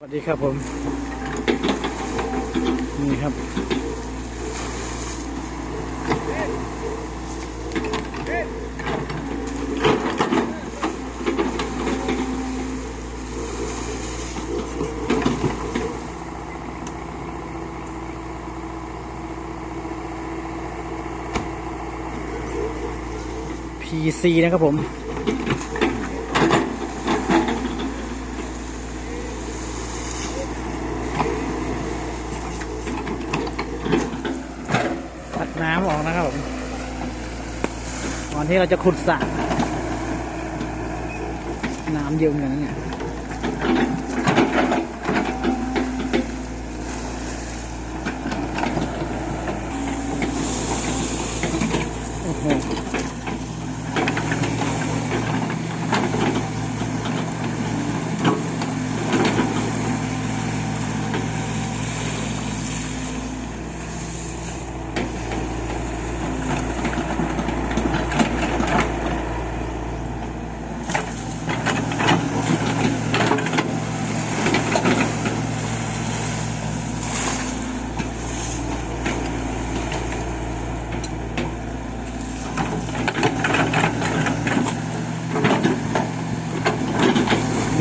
สวัสดีครับผม นี่ครับ PC นะครับผม ตัดน้ำออกนะครับผมก่ อนที่เราจะขุดสระน้ำเยอะเหมือนกันนะเนี่ย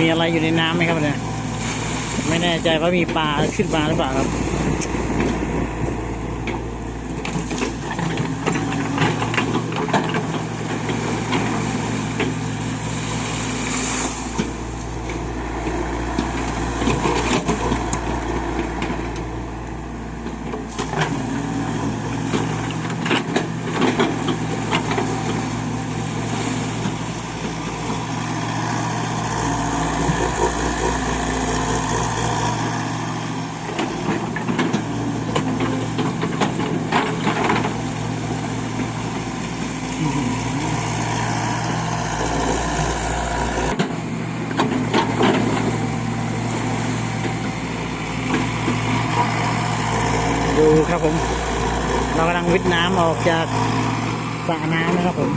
มีอะไรอยู่ในน้ำไหมครับเนี่ยไม่แน่ใจว่ามีปลาขึ้นมาหรือเปล่าครับ ดู ครับผม เรากำลังวิทน้ำออกจากสระน้ำนะครับผม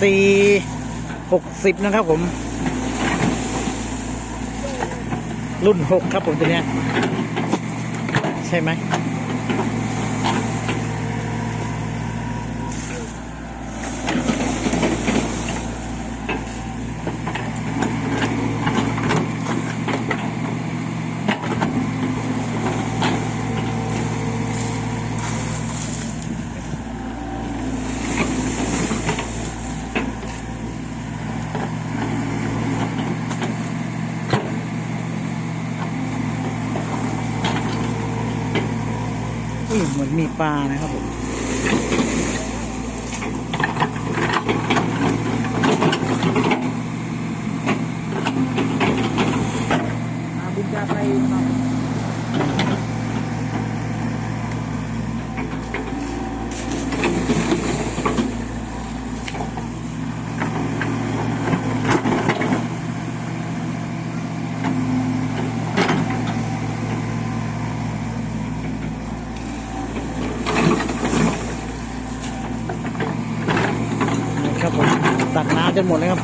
ซี หกสิบนะครับผม รุ่นหกครับผมตัวเนี้ย ใช่ไหม เหมือนมีปลานะครับผม อาบุญจะไปทำ นี่ครับผมตักน้ำ จนหมดเลยครับ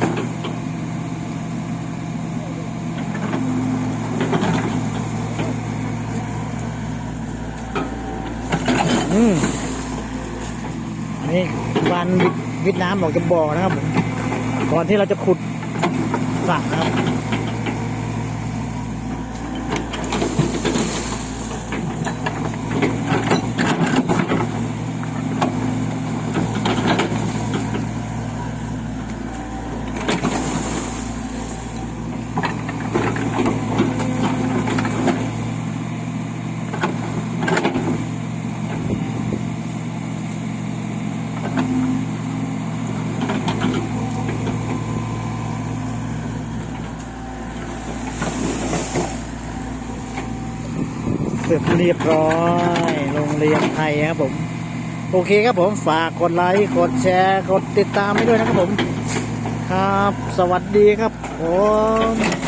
อืมอันนี่วานวิทวิทน้ำออกจากบ่อนะครับผมก่อนที่เราจะขุดสระนะครับ เสร็จเรียบร้อย โรงเรียนไทยครับผม โอเคครับผมฝากกดไลค์ กดแชร์ กดติดตามให้ด้วยนะครับผม ครับ สวัสดีครับผม